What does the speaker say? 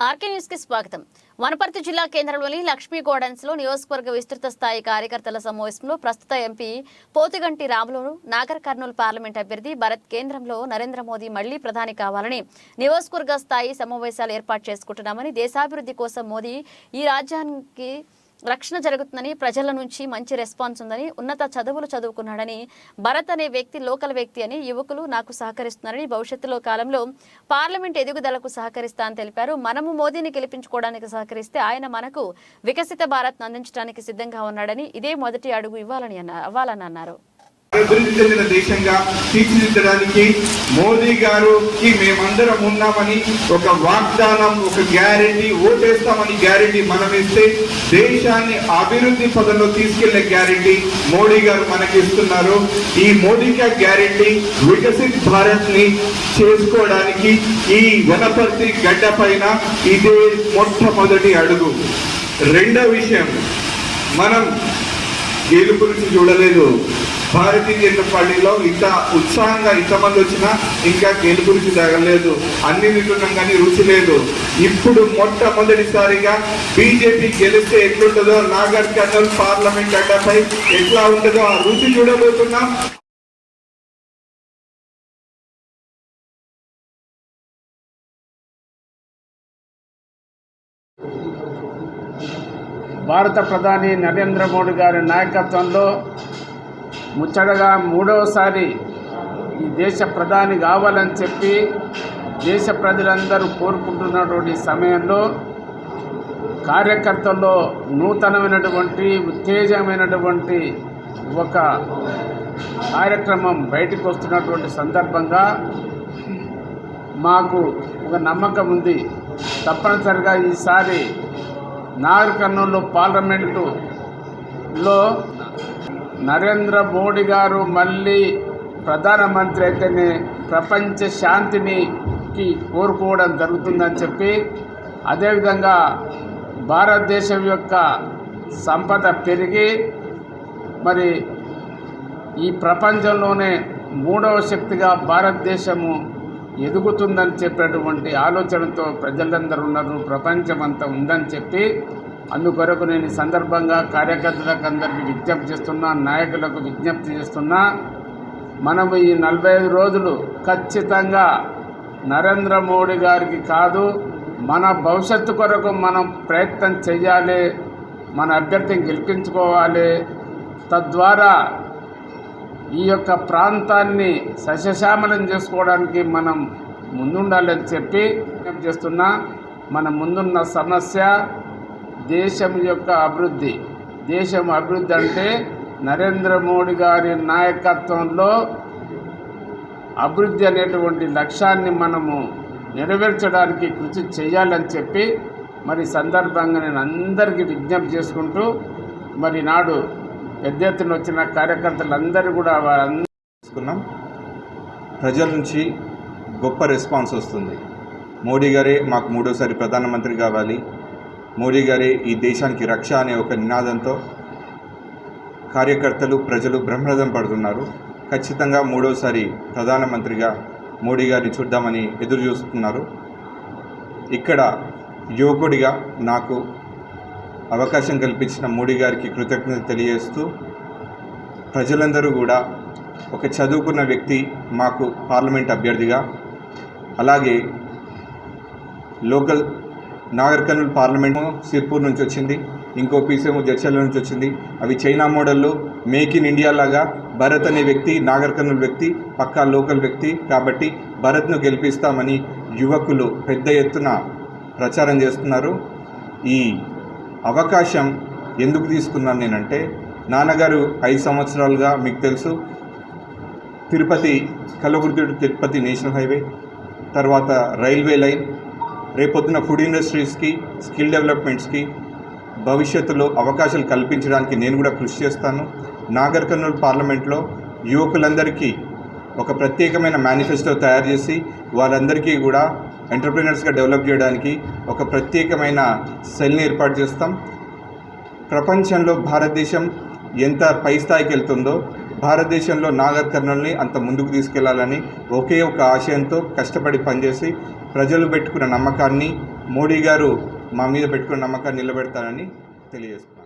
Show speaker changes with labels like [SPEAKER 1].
[SPEAKER 1] RK న్యూస్కి స్వాగతం. వనపర్తి జిల్లా కేంద్రంలోని లక్ష్మీ గోడన్స్లో నియోజకవర్గ విస్తృత స్థాయి కార్యకర్తల సమావేశంలో ప్రస్తుత ఎంపీ పోతిగంటి రాములు నాగర్ కర్నూలు పార్లమెంట్ అభ్యర్థి భరత్ కేంద్రంలో నరేంద్ర మోదీ మళ్ళీ ప్రధాని కావాలని నియోజకవర్గ స్థాయి సమావేశాలు ఏర్పాటు చేసుకుంటున్నామని దేశాభివృద్ధి కోసం మోదీ ఈ రాజ్యానికి రక్షణ జరుగుతుందని ప్రజల నుంచి మంచి రెస్పాన్స్ ఉందని ఉన్నత చదువులు చదువుకున్నాడని భరత్ అనే వ్యక్తి లోకల్ వ్యక్తి అని యువకులు నాకు సహకరిస్తున్నారని భవిష్యత్తులో కాలంలో పార్లమెంట్ ఎదుగుదలకు సహకరిస్తా అని తెలిపారు. మనము మోదీని గెలిపించుకోవడానికి సహకరిస్తే ఆయన మనకు వికసిత భారత్ అందించడానికి సిద్ధంగా ఉన్నాడని ఇదే మొదటి అడుగు ఇవ్వాలని అన్నారు అవ్వాలని అన్నారు.
[SPEAKER 2] అభివృద్ధి చెందిన దేశంగా తీర్చిదిద్దడానికి మోదీ గారికి మేమందరం ఉన్నామని ఒక వాగ్దానం ఒక గ్యారెంటీ ఓటేస్తామని గ్యారెంటీ మనం ఇస్తే దేశాన్ని అభివృద్ధి పదంలో తీసుకెళ్ళే గ్యారెంటీ మోడీ గారు మనకి ఇస్తున్నారు ఈ మోడీ కా గ్యారెంటీ వికసిత్ భారత్ని చేసుకోవడానికి ఈ వనపర్తి గడ్డ పైన ఇదే మొట్టమొదటి అడుగు. రెండో విషయం మనం గెలుపు నుంచి చూడలేదు. భారతీయ జనతా పార్టీలో ఇంత ఉత్సాహంగా ఇంతమంది వచ్చినా ఇంకా గెలుపు రుచి తగలేదు అన్ని వింటున్నాం కానీ రుచి లేదు. ఇప్పుడు మొట్టమొదటిసారిగా బీజేపీ గెలిస్తే ఎట్లుంటుందో నాగర్ కర్నూల్ పార్లమెంట్ అడ్డపై ఎట్లా ఉంటుందో ఆ రుచి చూడబోతున్నాం.
[SPEAKER 3] భారత ప్రధాని నరేంద్ర మోడీ గారి నాయకత్వంలో ముచ్చటగా మూడవసారి ఈ దేశ ప్రధాని కావాలని చెప్పి దేశ ప్రజలందరూ కోరుకుంటున్నటువంటి సమయంలో కార్యకర్తల్లో నూతనమైనటువంటి ఉత్తేజమైనటువంటి ఒక కార్యక్రమం బయటకు వస్తున్నటువంటి సందర్భంగా మాకు ఒక నమ్మకం ఉంది. తప్పనిసరిగా ఈసారి నాగర్ కర్నూలు పార్లమెంటులో నరేంద్ర మోడీ గారు మళ్ళీ ప్రధానమంత్రి అయితేనే ప్రపంచ శాంతిని కి కోరుకోవడం జరుగుతుందని చెప్పి అదేవిధంగా భారతదేశం యొక్క సంపద పెరిగి మరి ఈ ప్రపంచంలోనే మూడవ శక్తిగా భారతదేశము ఎదుగుతుందని చెప్పేటువంటి ఆలోచనతో ప్రజలందరూ ఉన్నారు ప్రపంచమంతా ఉందని చెప్పి అందుకొరకు నేను సందర్భంగా కార్యకర్తలకు అందరికీ విజ్ఞప్తి చేస్తున్నా నాయకులకు విజ్ఞప్తి చేస్తున్నా మనము ఈ నలభై ఐదు రోజులు ఖచ్చితంగా నరేంద్ర మోడీ గారికి కాదు మన భవిష్యత్తు కొరకు మనం ప్రయత్నం చేయాలి మన అభ్యర్థిని గెలిపించుకోవాలి. తద్వారా ఈ యొక్క ప్రాంతాన్ని సస్యశ్యామలం చేసుకోవడానికి మనం ముందుండాలని చెప్పి విజ్ఞప్తి చేస్తున్నా. మన ముందున్న సమస్య దేశం యొక్క అభివృద్ధి. దేశం అభివృద్ధి అంటే నరేంద్ర మోడీ గారి నాయకత్వంలో అభివృద్ధి అనేటువంటి లక్ష్యాన్ని మనము నెరవేర్చడానికి కృషి చేయాలని చెప్పి మరి సందర్భంగా నేను అందరికీ విజ్ఞప్తి చేసుకుంటూ మరి నాడు పెద్ద ఎత్తున వచ్చిన కార్యకర్తలందరూ కూడా
[SPEAKER 4] తీసుకున్నాం ప్రజల నుంచి గొప్ప రెస్పాన్స్ వస్తుంది. మోడీ గారే మాకు మూడోసారి ప్రధానమంత్రి కావాలి. మోడీ గారే ఈ దేశానికి రక్ష అనే ఒక నినాదంతో కార్యకర్తలు ప్రజలు బ్రహ్మరథం పడుతున్నారు. ఖచ్చితంగా మూడోసారి ప్రధానమంత్రిగా మోడీ గారిని చూద్దామని ఎదురు చూస్తున్నారు. ఇక్కడ యువకుడిగా నాకు అవకాశం కల్పించిన మోడీ గారికి కృతజ్ఞత తెలియజేస్తూ ప్రజలందరూ కూడా ఒక చదువుకున్న వ్యక్తి మాకు పార్లమెంట్ అభ్యర్థిగా అలాగే లోకల్ నాగర్ కర్నూల్ పార్లమెంట్ సిర్పూర్ నుంచి వచ్చింది ఇంకో పీస్ ఏమో జడ్చర్ల నుంచి వచ్చింది. అవి చైనా మోడల్లో మేక్ ఇన్ ఇండియా లాగా భరత్ అనే వ్యక్తి నాగర్ వ్యక్తి పక్కా లోకల్ వ్యక్తి. కాబట్టి భరత్ను గెలిపిస్తామని యువకులు పెద్ద ఎత్తున ప్రచారం చేస్తున్నారు. ఈ అవకాశం ఎందుకు తీసుకున్నాను నేనంటే నాన్నగారు ఐదు సంవత్సరాలుగా మీకు తెలుసు తిరుపతి కల్లకుర్తి తిరుపతి నేషనల్ హైవే తర్వాత రైల్వే లైన్ రేపొద్దున ఫుడ్ ఇండస్ట్రీస్కి స్కిల్ డెవలప్మెంట్స్కి భవిష్యత్తులో అవకాశాలు కల్పించడానికి నేను కూడా కృషి చేస్తాను. నాగర్ కర్నూలు పార్లమెంట్లో యువకులందరికీ ఒక ప్రత్యేకమైన మేనిఫెస్టో తయారు చేసి వారందరికీ కూడా ఎంటర్ప్రినర్స్గా డెవలప్ చేయడానికి ఒక ప్రత్యేకమైన సెల్ని ఏర్పాటు చేస్తాం. ప్రపంచంలో భారతదేశం ఎంత పై స్థాయికి వెళ్తుందో భారతదేశంలో నాగర్ కర్నూల్ని అంత ముందుకు తీసుకెళ్ళాలని ఒకే ఒక ఆశయంతో కష్టపడి పనిచేసి ప్రజలు పెట్టుకున్న నమ్మకాన్ని మోడీ గారు మా మీద పెట్టుకున్న నమ్మకాన్ని నిలబెడతారని తెలియజేస్తున్నాను